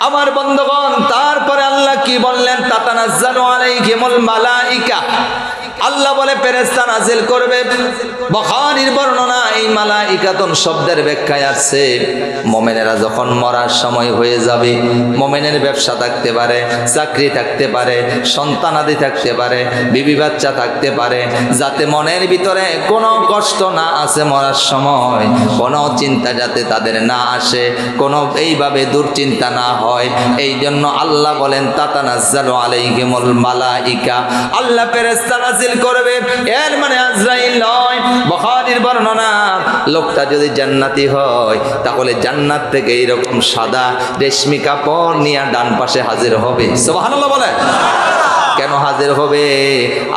আমার বন্ধুগণ তারপরে আল্লাহ কি বললেন? তাতানা জানুয়ারি কেমন আলাইহিমুল মালাইকা। আল্লাহ বলে, ফেরেশতা নাজিল করবে। বুখারীর বর্ণনা এই মালাইকাতুন শব্দের ব্যাখ্যায় আছে। মুমিনেরা যখন মরার সময় হয়ে যাবে, মোমেনের ব্যবসা থাকতে পারে, চাকরি থাকতে পারে সন্তানাদি থাকতে পারে, বিবি বাচ্চা থাকতে পারে, যাতে মনের ভিতরে কোনো কষ্ট না আসে মরার সময়, কোনো চিন্তা যাতে তাদের না আসে, কোনো এইভাবে দুশ্চিন্তা না হয়। এই জন্য আল্লাহ বলেন, তাতানাজ্জালু আলাইহিমুল মালাইকা। আল্লাহ ফেরেশতা নাজিল করবে। এর মানে আজরাইল নয়, বখারির বর্ণনা, লোকটা যদি জান্নাতি হয়, তাহলে জান্নাত থেকে এইরকম সাদা রেশমি কাপড় নিয়ে ডান পাশে হাজির হবে। সুবহানাল্লাহ বলে কেন হাজির হবে?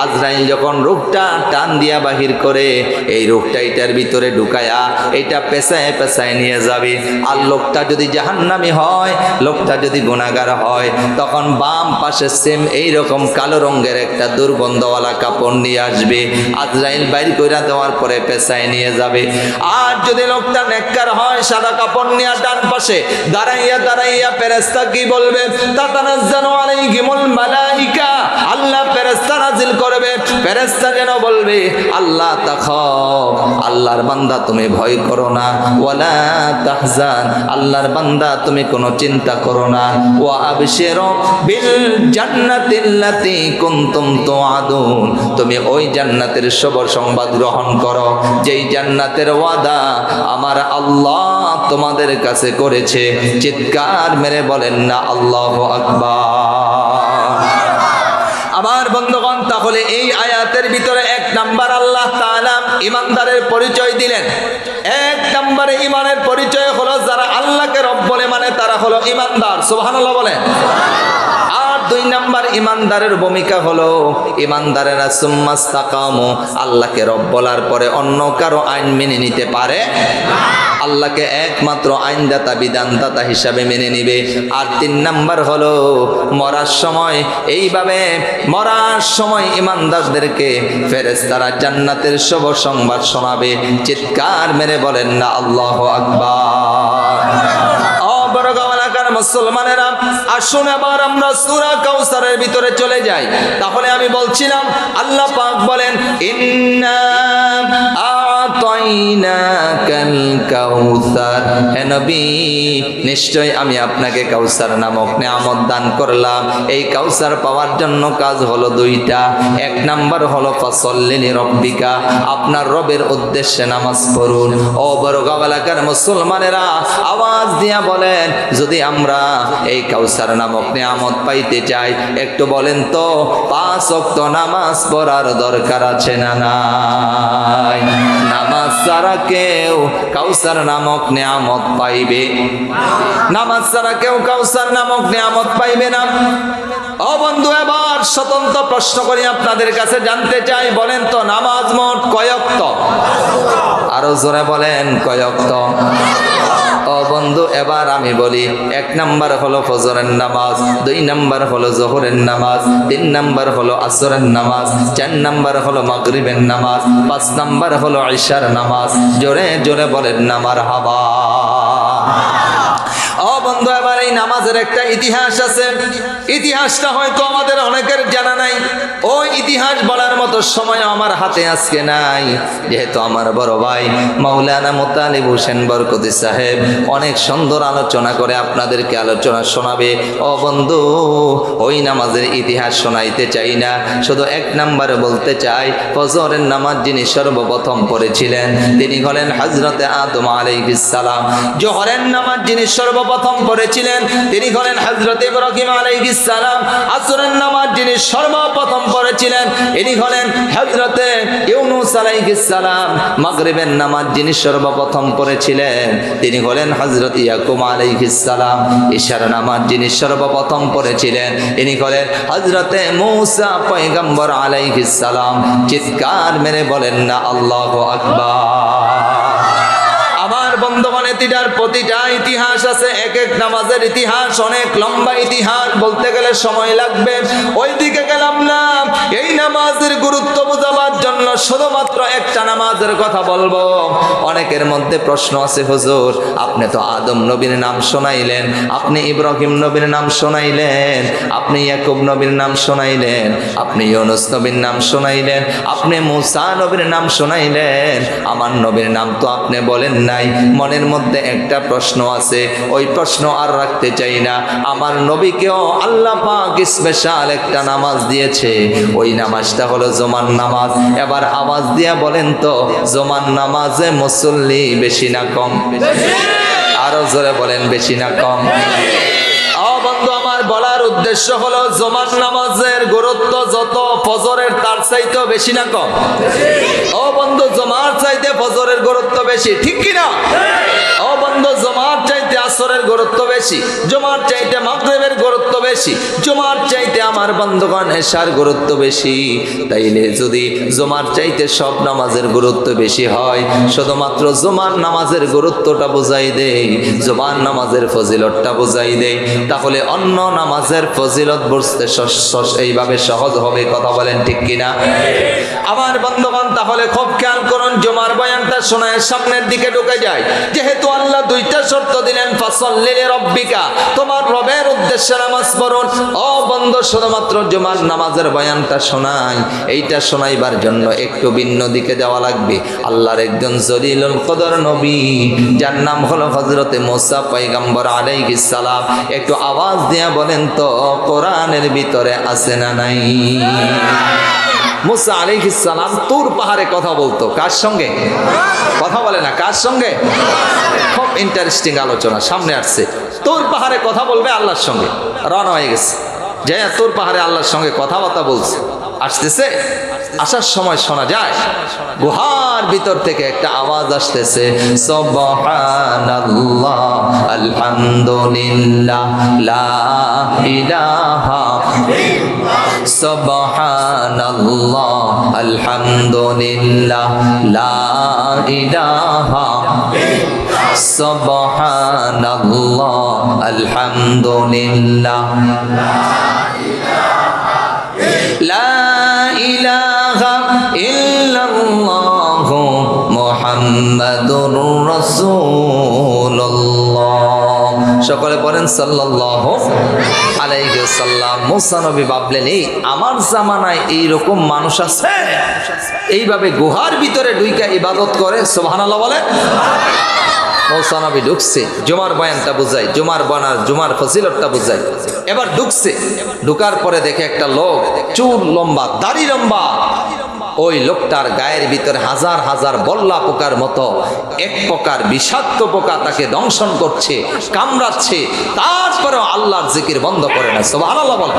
আজরাইল যখন রূপটা টান দিয়া বাহির করে, এই রূপটা এটার ভিতরে ঢুকায়া এটা পেশায় পেশায় নিয়ে যাবে। আর লোকটা যদি জাহান্নামি হয়, লোকটা যদি গুণাগার হয়, তখন বাম পাশে সেম এই রকম কালো রঙের একটা দুর্গন্ধওয়ালা কাপড় নিয়ে আসবে। আজরাইল বাইর কইরা দেওয়ার পরে পেশায় নিয়ে যাবে। আর যদি লোকটা নেককার হয়, সাদা কাপড় নিয়ে ডান পাশে দাঁড়াইয়া দাঁড়াইয়া পেরেস্তা কি বলবে? তাতানাজ্জালু আলাইহিমুল মালাইকা। আল্লাহ ফেরেস্তা নাজিল করবে। ফেরেস্তা যেন বলবে? আল্লাহ তাখাও আল্লাহর বান্দা তুমি ভয় করো না। ওয়ালা তাহজান। আল্লাহর বান্দা তুমি কোনো চিন্তা করো না। ওয়া আবশিরু বিল জান্নাতিল্লাতি কুনতুম তুআদুন। তুমি ওই জান্নাতের শুভ সংবাদ গ্রহণ করো। যেই জান্নাতের ওয়াদা আমার আল্লাহ তোমাদের কাছে করেছে। চিৎকার মেরে বলেন না, আল্লাহু আকবার আমার বন্ধুগণ তাহলে এই আয়াতের ভিতরে এক নাম্বার আল্লাহ তালাম ইমানদারের পরিচয় দিলেন। এক নাম্বারে ইমানের পরিচয় হলো যারা আল্লাহকে রব বলে মানে তারা হলো ইমানদার। সোহান বলেন। আর দুই নাম্বার ভূমিকা হলো আল্লাহকে রব বলার পরে অন্য কারও আইন মেনে নিতে পারে আল্লাহকে একমাত্র আইনদাতা, বিধানদাতা হিসাবে মেনে নিবে। আর তিন নাম্বার হলো, মরার সময়, এইভাবে মরার সময় ইমানদারদেরকে ফেরেশতারা জান্নাতের শুভ সংবাদ শোনাবে। চিৎকার মেরে বলেন না, আল্লাহ আকবার। মুসলমানেরা, আসুন এবার আমরা সূরা কাউসারের ভিতরে চলে যাই। তাহলে আমি বলছিলাম, আল্লাহ পাক বলেন, ইন্না নিশ্চয় আমি আপনাকে কাউসার নামক নিয়ামত দান করলাম। এই কাউসার পাওয়ার জন্য কাজ হলো দুইটা। এক নাম্বার হলো ফাসল্লিনি রব্বিকা, আপনার রবের উদ্দেশ্যে নামাজ পড়ুন। ও বড়গাঁও এলাকার মুসলমানেরা, আওয়াজ দিয়া বলেন, যদি আমরা এই কাউসার নামক নিয়ামত পাইতে চাই, একটু বলেন তো, পাঁচ অক্ত নামাজ পড়ার দরকার আছে না নাই? নামাজ ছাড়া কেউ কাউসার নামক নিয়ামত পাইবে। নামাজ ছাড়া কেউ কাউসার নামক নিয়ামত পাইবে না। ও বন্ধু, এবার স্বতন্ত্র প্রশ্ন করি আপনাদের কাছে জানতে চাই, বলেন তো নামাজ মোট কয়ক্ত? আরও জোরে বলেন, কয়ক্ত? বন্ধু, এবার আমি বলি, এক নাম্বার হলো ফজরের নামাজ, দুই নাম্বার হলো জহরের নামাজ, তিন নাম্বার হলো আসরের নামাজ, চার নাম্বার হলো মগরিবের নামাজ, পাঁচ নাম্বার হলো ঈশার নামাজ, জোরে জোরে বলেন, নামার হাবা এই নামাজের একটা ইতিহাস আছে। ইতিহাসটা হয়তো আমাদের অনেকের জানা নাই। ওই ইতিহাস বলার মতো সময় আমার হাতে আজকে নাই। যেহেতু আমার বড় ভাই মাওলানা মোতালিব হোসেন বরকতি সাহেব অনেক সুন্দর আলোচনা করে আপনাদেরকে আলোচনা শোনাবে। ও বন্ধু, ওই নামাজের ইতিহাস শোনাইতে চাই না। শুধু এক নাম্বারে বলতে চাই, ফজরের নামাজ যিনি সর্বপ্রথম পড়েছিলেন, তিনি হলেন হজরতে আদম আলাইহিস সালাম। জোহরের নামাজ যিনি সর্বপ্রথম পড়েছিলেন তিনি হলেন হজরত ইব্রাহিম সালাম। আসরের নামাজ যিনি সর্বপ্রথম পড়েছিলেন, ইনি হলেন হজরতে ইউনুস সালাম। মাগরিবের নামাজ যিনি সর্বপ্রথম পড়েছিলেন, তিনি হলেন হজরত আলাইহিস সালাম। ঈশার নামাজ যিনি সর্বপ্রথম পড়েছিলেন, ইনি হলেন হজরতে মূসা পয়গম্বর আলাইহিস সালাম। চিৎকার মেরে বলেন, না, আল্লাহু আকবার। এটিটার প্রতিটা ইতিহাস আছে, এক এক নামাজের ইতিহাস, অনেক লম্বা ইতিহাস, বলতে গেলে সময় লাগবে। ওই দিকে গেলাম না। এই নামাজের গুরুত্ব বোঝাবার জন্য শুধুমাত্র একটা নামাজের কথা বলব। অনেকের মধ্যে প্রশ্ন আছে, হুজুর, আপনি তো আদম নবীর নাম শোনাইলেন, আপনি ইব্রাহিম নবীর নাম শোনাইলেন, আপনি ইয়াকুব নবীর নাম শোনাইলেন, আপনি ইউনুস নবীর নাম শোনাইলেন, আপনি মুসা নবীর নাম শোনাইলেন, আমার নবীর নাম তো আপনি বলেন নাই। মনের মধ্যে একটা প্রশ্ন আছে, ওই প্রশ্ন আর রাখতে চাই না। আমার নবীকেও আল্লাহ পাক স্পেশাল একটা নামাজ দিয়েছে। ওই নামাজটা হলো জমান নামাজ। এবার আওয়াজ দিয়া বলেন তো জমান নামাজে মুসল্লি বেশি না কম? আরও জোরে বলেন, বেশি না কম? বন্ধু, আমার বলার উদ্দেশ্য হলো জমান নামাজের গুরুত্ব যত, ফজরের তার চাইতেও বেশি না কম? ও বন্ধু, জমার চাইতে ফজরের গুরুত্ব বেশি, ঠিক কিনা ও বন্ধু জমার চাইতে আসরের গুরুত্ব বেশি জমার চাইতে মাগরিবের গুরুত্ব বেশি জমার চাইতে আমার বন্ধুগণ এশার গুরুত্ব বেশি। তাইলে যদি জমার চাইতে সব নামাজের গুরুত্ব বেশি হয় শুধুমাত্র জমার নামাজের গুরুত্বটা বুঝাই দেই জমার নামাজের ফজিলতটা বুঝাই দেই তাহলে অন্য নামাজের ফজিলত বুঝতে এইভাবে সহজ হবে কথা বলেন ঠিক কিনা? আমার বন্ধুগণ তাহলে খুব খেয়াল করুন শোনায় সামনের দিকে ঢুকে যায়। যেহেতু আল্লাহ দুইটা শর্ত দিলেন, ফাসল্লিলে রব্বিকা, তোমার রবের উদ্দেশ্যে নামাজ পড়ুন। ও বন্ধু, শুধুমাত্র জমার নামাজের বয়ানটা শোনাই। এইটা শোনাইবার জন্য একটু ভিন্ন দিকে যাওয়া লাগবে। আল্লাহর একজন জলিলুল কদর নবী, যার নাম হলো হজরতে মোসা পৈগম্বর আলাইহিস সালাম। একটু আওয়াজ দিয়া বলেন তো, কোরআনের ভিতরে আছে না নাই? মুসা আলাইহিস সালাম তুর পাহাড়ে কথা বলতো। কার সঙ্গে? কথা বলে না, কার সঙ্গে? খুব ইন্টারেস্টিং আলোচনা, সামনে আসছে। তোর পাহাড়ে কথা বলবে আল্লাহর সঙ্গে। রওনা হয়ে গেছে। যে তোর পাহাড়ে আল্লাহর সঙ্গে কথাবার্তা বলছে। আসতেছে? আসার সময় শোনা যায়, গুহার ভিতর থেকে একটা আওয়াজ আসতেছে আলহামদুলিল্লাহ সুবহানাল্লাহ, আলহামদুলিল্লাহ, লা ইলাহা সুবহানাল্লাহ, আলহামদুলিল্লাহ, লা ইলাহা ইল্লাল্লাহ মুহাম্মাদুর রাসূলুল্লাহ। সকলে পড়েন সাল্লাল্লাহু আলাইহি এইভাবে গুহার ভিতরে ইবাদত করে বলে। ঢুকছে, জুমার বয়ানটা বুঝাই জুমার জুমার বুঝাই এবার ঢুকছে, ঢুকার পরে দেখে একটা লোক, চুল লম্বা, দাড়ি লম্বা ওই লোকটার গায়ের ভিতরে হাজার হাজার বল্লা পোকার মতো এক প্রকার বিষাক্ত পোকা তাকে দংশন করছে, কামড়াচ্ছে, তারপরেও আল্লাহর জিকির বন্ধ করে না। সব আল্লাহ বলে।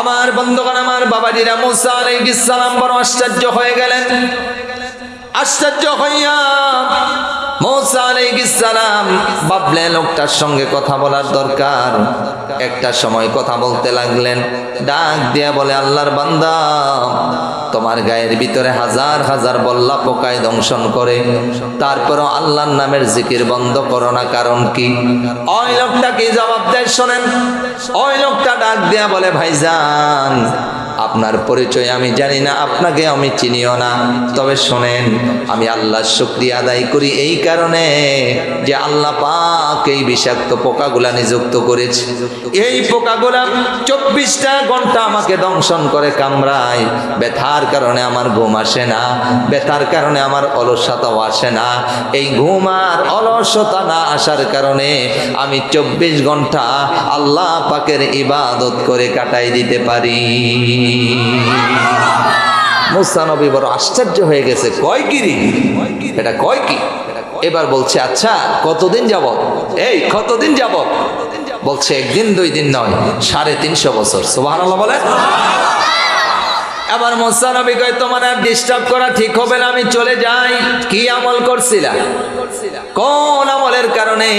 আমার বন্ধুগণ, আমার বাবাজিরা, মুসা আলাইহিস সালাম বড় আশ্চর্য হয়ে গেলেন। আশ্চর্য হইয়া মৌসা আলাইহিস সালাম ভাবলেন লোকটার সঙ্গে কথা বলার দরকার। একটা সময় কথা বলতে লাগলেন, ডাক দিয়া বলে, আল্লাহর বান্দা, তোমার গায়ের ভিতরে হাজার হাজার বল্লা পোকায় দংশন করে। তারপরও আল্লাহর নামের জিকির বন্ধ করো না, কারণ কি? ওই লোকটা কি জবাব দেয় শোনেন? ওই লোকটা ডাক দিয়া বলে, ভাইজান আপনার পরিচয় আমি জানি না, আপনাকে আমি চিনিও না। তবে শোনেন, আমি আল্লাহর শুক্রিয়া আদায় করি এই কারণে যে আল্লাহ পাক এই বিষাক্ত পোকাগুলা নিযুক্ত করেছে। এই পোকাগুলা চব্বিশটা ঘণ্টা আমাকে দংশন করে, কামড়ায়। ব্যথার কারণে আমার ঘুম আসে না, ব্যথার কারণে আমার অলসতাও আসে না। এই ঘুম আর অলসতা না আসার কারণে আমি চব্বিশ ঘণ্টা আল্লাহ পাকের ইবাদত করে কাটাই দিতে পারি। মুসানবী বড় আশ্চর্য হয়ে গেছে। কয় কিরি এটা কয় কি? এবার বলছে আচ্ছা কতদিন যাব এই, কতদিন যাব বলছে, একদিন, দুই দিন নয়, সাড়ে তিনশো বছর। সুবাহ বলে এবার মোসানবী কয়, তোমার আর ডিস্টার্ব করা ঠিক হবে না, আমি চলে যাই। কি আমল করছিলা? কোন আমলের কারণে?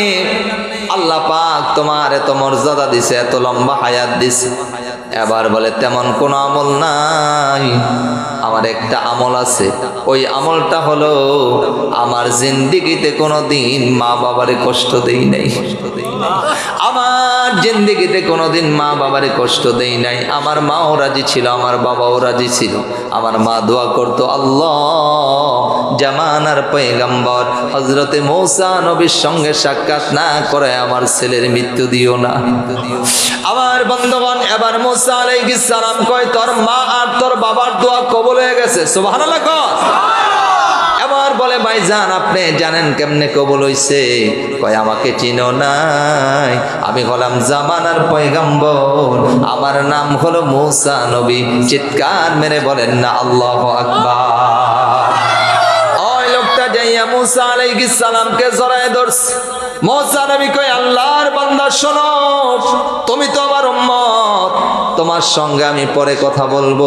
আল্লাহ পাক তোমার এত মর্যাদা দিছে, এত লম্বা হায়াত দিছে। এবার বলে তেমন কোনো আমল নাই। আমার একটা আমল আছে। ওই আমলটা হলো আমার জিন্দিগিতে কোনো দিন মা বাবারে কষ্ট দেই নাই। আমার জিন্দিগিতে কোনোদিন মা বাবারে কষ্ট দেই নাই। আমার মাও রাজি ছিল, আমার বাবাও রাজি ছিল। আমার মা দোয়া করতো, আল্লাহ, জামানার পয়গাম্বর হজরতে মৌসা নবীর সঙ্গে সাক্ষাৎ না করে আমার ছেলের মৃত্যু দিও না। আমার বন্ধুগণ, এবার মৌসা আলাইহিস সালাম কয়, তোর মা আর তোর বাবার দোয়া কবুল হয়ে গেছে। সুবহানাল্লাহ কর বলে ভাইজান আপনি জানেন কেমনে কবুল হইছে? কয়, আমাকে চিনো নাই। আমি হলাম জামানার পয়গাম্বর। আমার নাম হলো মুসা নবী। চিৎকার মেরে বলেন, না, আল্লাহ আকবার। ওই লোকটা যাইয়া মুসা আলাইহিস সালামকে জড়ায় ধরছে। মুসা নবী কয়, আল্লাহর বান্দা, শোনো, তুমি তো আমার উম্মত। তোমার সঙ্গে আমি পরে কথা বলব।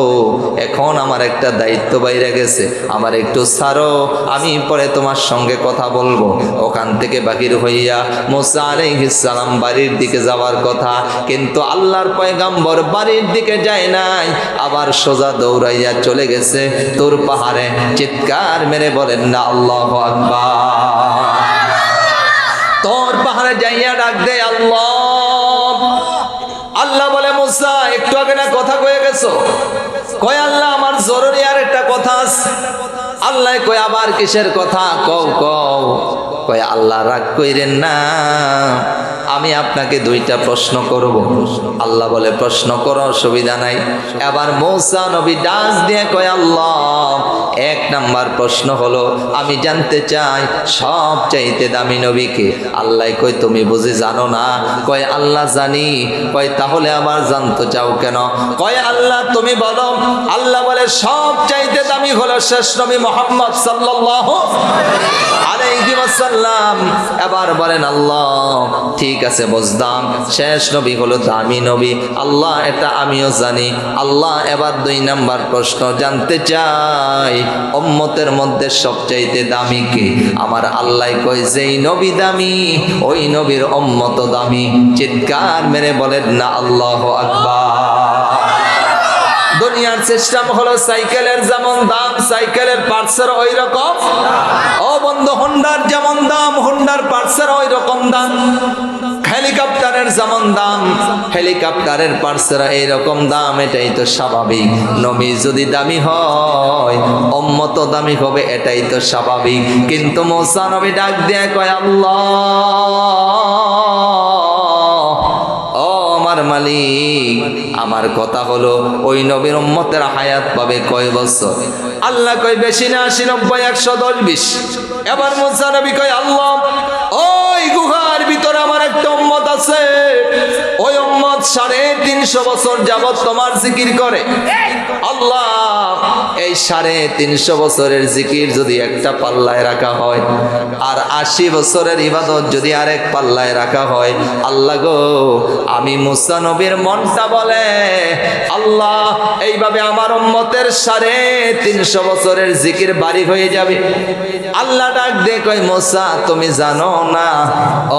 এখন আমার একটা দায়িত্ব বাইরে গেছে। আমার একটু ছাড়ো, আমি পরে তোমার সঙ্গে কথা বলব। ওখান থেকে বাকির হইয়া মুসা আলাইহিস সালাম বাড়ির দিকে যাওয়ার কথা। কিন্তু আল্লাহর পয়গাম্বর বাড়ির দিকে যায় নাই। আবার সোজা দৌড়াইয়া চলে গেছে। তোর পাহাড়ে চিৎকার মেরে বলেন, না, আল্লাহ আকবার। কথা কয়ে গেছো? কয় আল্লাহ, আমার জরুরি আর একটা কথা আল্লাহ কয়, আবার কিসের কথা? কও কও। কয়, আল্লাহ রাগ কইরেন না, আমি আপনাকে দুইটা প্রশ্ন করব। আল্লাহ বলে, প্রশ্ন করো, অসুবিধা নাই। এবার মৌসা নবী ডাক দিয়ে কয়, আল্লাহ, এক নাম্বার প্রশ্ন হলো, আমি জানতে চাই সব চাইতে দামি নবীকে। আল্লাহ কই তুমি বুঝি জানো না? কয়, আল্লাহ জানি। কয়, তাহলে আবার জানতে চাও কেন? কয়, আল্লাহ, তুমি বলো। আল্লাহ বলে, সব চাইতে দামি হলো শেষ নবী মোহাম্মদ সাল্লাল্লাহু এবার বলেন, আল্লাহ, ঠিক আছে শেষ নবী হলো দামি নবী। আল্লাহ এটা আমিও জানি। আল্লাহ এবার দুই নাম্বার প্রশ্ন জানতে চাই। মধ্যে সবচাইতে দামি কে? আমার আল্লাহ কয়, যেই নবী দামি, ওই নবীর উম্মত দামি। চিৎকার মেরে বলেন, না, আল্লাহ আকবার। দুনিয়ার সিস্টেম হলো সাইকেলের যেমন দাম, সাইকেলের পার্টসের ওই রকম ও বন্ধু হোন্ডার যেমন দাম হোন্ডার পার্টসের ওই রকম দাম। হেলিকপ্টারের যেমন দাম হেলিকপ্টারের পার্টসের এইরকম দাম, এটাই তো স্বাভাবিক। নবী যদি দামি হয় অম্মত দামি হবে, এটাই তো স্বাভাবিক। কিন্তু মোসা নবী ডাক দিয়ে কয়, আল্লাহ! মালিক। আমার কথা হলো, ওই নবীর উম্মতের হায়াত পাবে কয় বছর? আল্লাহ কয়, বেশি না আশি, নব্বই, একশো, দশ, বিশ। এবার মুসা নবী কয়, আল্লাহ, ওই গুহার ভিতরে আমার একটা উম্মত আছে। ওই উম্মত সাড়ে তিনশো বছর যাবত তোমার জিকির করে। আল্লাহ, এই সাড়ে তিনশো বছরের জিকির যদি একটা পাল্লায় রাখা হয়, আর আশি বছরের ইবাদত যদি আরেক পাল্লায় রাখা হয়, আল্লাহ গো, আমি মুসা নবীর মনটা বলে, আল্লাহ, এইভাবে আমার সাড়ে তিনশো বছরের জিকির বাড়ি হয়ে যাবে। আল্লাহ ডাক দে কই মোসা, তুমি জানো না?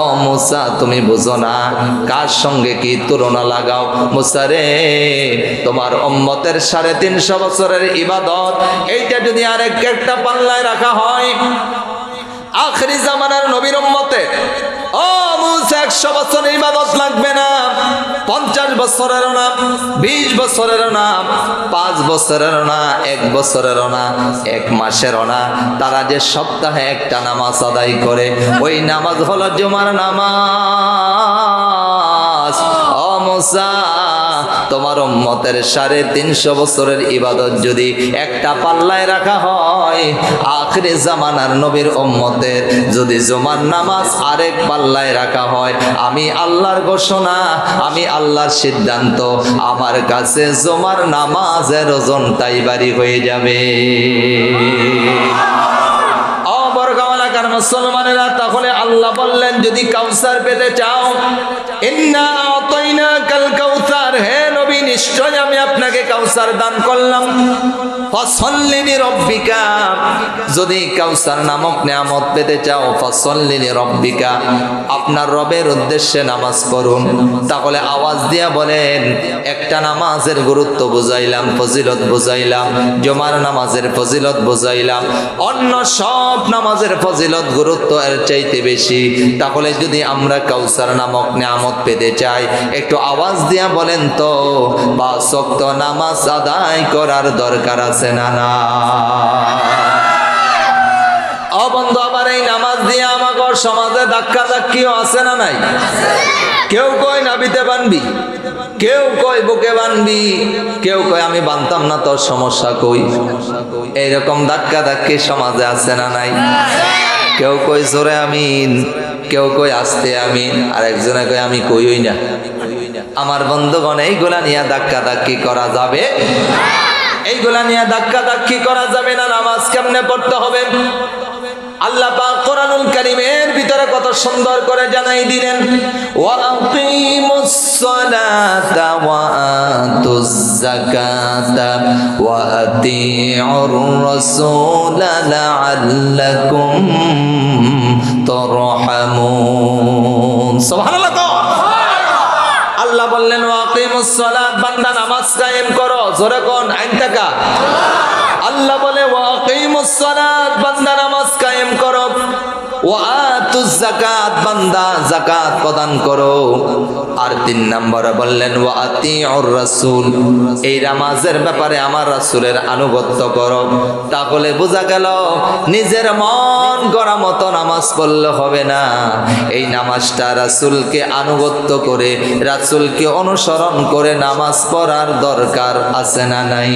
ও মোসা, তুমি বুঝো না, কার সঙ্গে কি তুলনা লাগাও? মোসা রে, তোমার উম্মতের সাড়ে তিনশো বছরের ইবাদত, এইটা যদি আরেক একটা পাল্লায় রাখা হয়, আখরি জামানার নবীর ও একশো ইবাদত লাগবে না, পঞ্চাশ বছরের না, বিশ বছরের না, পাঁচ বছরের না, এক বছরের না, এক মাসের না, তারা যে সপ্তাহে একটা নামাজ আদায় করে, ওই নামাজ হলো জুমার নামাজ। ও মুসা তোমার উম্মতের সাড়ে তিনশো বছরের ইবাদত যদি একটা পাল্লায় রাখা হয়, আখরে জামানার নবীর উম্মতের যদি জুমার নামাজ আরেক পাল্লায় রাখা হয়, আমি আল্লাহর ঘোষণা, আমি আল্লাহর সিদ্ধান্ত, আমার কাছে জুমার নামাজের ওজন তাই বাড়ি হয়ে যাবে। মুসলমানেরা, তাহলে আল্লাহ বললেন, যদি কাউসার পেতে চাও নিশ্চয় আমি আপনাকে কাউসার দান করলাম। ফসল্লিনি রব্বিকা, যদি কাউসার নামক নিয়ামত পেতে চাও ফসল্লিনি রব্বিকা, আপনার রবের উদ্দেশ্যে নামাজ পড়ুন। তাহলে আওয়াজ দিয়া বলেন, একটা নামাজের গুরুত্ব বুঝাইলাম, ফজিলত বুঝাইলাম, জমার নামাজের ফজিলত বুঝাইলাম। অন্য সব নামাজের ফজিলত গুরুত্ব এর চাইতে বেশি। তাহলে যদি আমরা কাউসার নামক নিয়ামত পেতে চাই, একটু আওয়াজ দিয়া বলেন তো বা শক্ত নামাজ আদায় করার দরকার আছে না না? অবন্ধ আবার এই নামাজ দিয়ে আমাকে সমাজে ধাক্কা ধাক্কিও আছে না নাই? কেউ কয় নাবিতে বানবি? কেউ কয় বুকে বানবি? কেউ কয় আমি বানতাম না তোর সমস্যা কই? এইরকম ধাক্কা ধাক্কি সমাজে আছে না নাই? কেউ কই জোরে আমিন, কেউ কই আসতে আমিন আর একজনে কয় আমি কইই না। আমার বন্ধুগণ এইগুলা নিয়ে ধাক্কা ধাক্কি করা যাবে? এইগুলা নিয়ে ধাক্কা ধাক্কি করা যাবে না, নামাজ কেমনে পড়তে হবে? আল্লাহ পাক কোরআনুল কারীমের ভিতরে কত সুন্দর করে জানাই দিলেন, ওয়া আকিমুস সালাতা ওয়া আতুজ যাকাতা ওয়া আতিউর রাসূলা লাআল্লাকুম তুরহামুন। সুবহানাল্লাহ কও। আল্লাহ বললেন ওয়াকিমুস কায়েম আইন আল্লাহ বলে ওয়াকিমুস সালাত বান্দা নামাজ কায়েম করো। ওয়াতুজ বান্দা যাকাত প্রদান করো। আর তিন বললেন রাসূল। এই নামাজের ব্যাপারে আমার আনুগত্য তাহলে বোঝা গেল, নিজের মন গড়া মতো নামাজ পড়লে হবে না। এই নামাজটা রাসূলকে আনুগত্য করে, রাসূলকে অনুসরণ করে নামাজ পড়ার দরকার আছে না নাই?